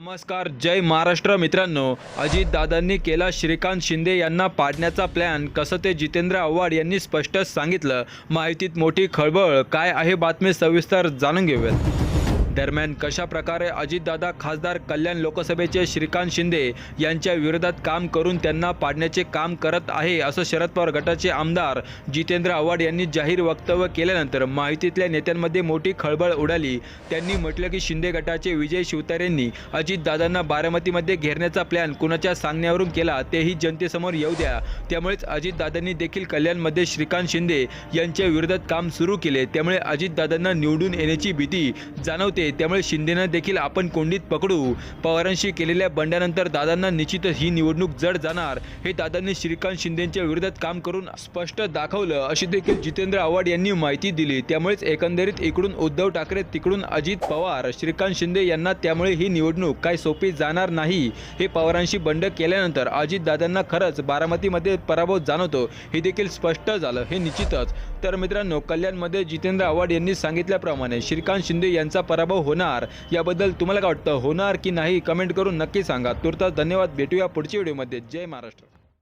नमस्कार जय महाराष्ट्र मित्रांनो. अजितदादांनी केला श्रीकांत शिंदे यांना पाडण्याचा प्लॅन कसं ते जितेंद्र आव्हाड यांनी स्पष्टच सांगितलं. माहितीत मोठी खळबळ. काय आहे बातमी सविस्तर जाणून घेऊयात. दरम्यान कशा प्रकारे अजितदादा खासदार कल्याण लोकसभेचे श्रीकांत शिंदे यांच्या विरोधात काम करून त्यांना पाडण्याचे काम करत आहे असं शरद पवार गटाचे आमदार जितेंद्र आव्हाड यांनी जाहीर वक्तव्य केल्यानंतर माहितीतल्या नेत्यांमध्ये मोठी खळबळ उडाली. त्यांनी म्हटलं की शिंदे गटाचे विजय शिवतारेंनी अजितदादांना बारामतीमध्ये घेरण्याचा प्लॅन कुणाच्या सांगण्यावरून केला तेही जनतेसमोर येऊ द्या. त्यामुळेच अजितदादांनी देखील कल्याणमध्ये श्रीकांत शिंदे यांच्या विरोधात काम सुरू केले. त्यामुळे अजितदादांना निवडून येण्याची भीती जाणवते. त्यामुळे शिंदेनं देखील आपण कोंडीत पकडू. पवारांशी केलेल्या बंडानंतर दादांना निश्चितच ही निवडणूक जड जाणार. हे दादांनी श्रीकांत शिंदेच्या विरोधात काम करून स्पष्ट दाखवलं अशी देखील जितेंद्र आव्हाड यांनी माहिती दिली. त्यामुळेच एकंदरीत इकडून उद्धव ठाकरे तिकडून अजित पवार श्रीकांत शिंदे यांना त्यामुळे ही निवडणूक काय सोपी जाणार नाही. हे पवारांशी बंड केल्यानंतर अजितदादांना खरंच बारामतीमध्ये पराभव जाणवतो. हे देखील स्पष्ट झालं. हे निश्चितच. तर मित्रांनो कल्याणमध्ये जितेंद्र आव्हाड यांनी सांगितल्याप्रमाणे श्रीकांत शिंदे यांचा पराभव पराभव होणार? याबद्दल तुम्हाला काय वाटतं? होणार की नाही? कमेंट करून नक्की सांगा. तुर्तास धन्यवाद. भेटूया पुढच्या व्हिडिओमध्ये जय महाराष्ट्र.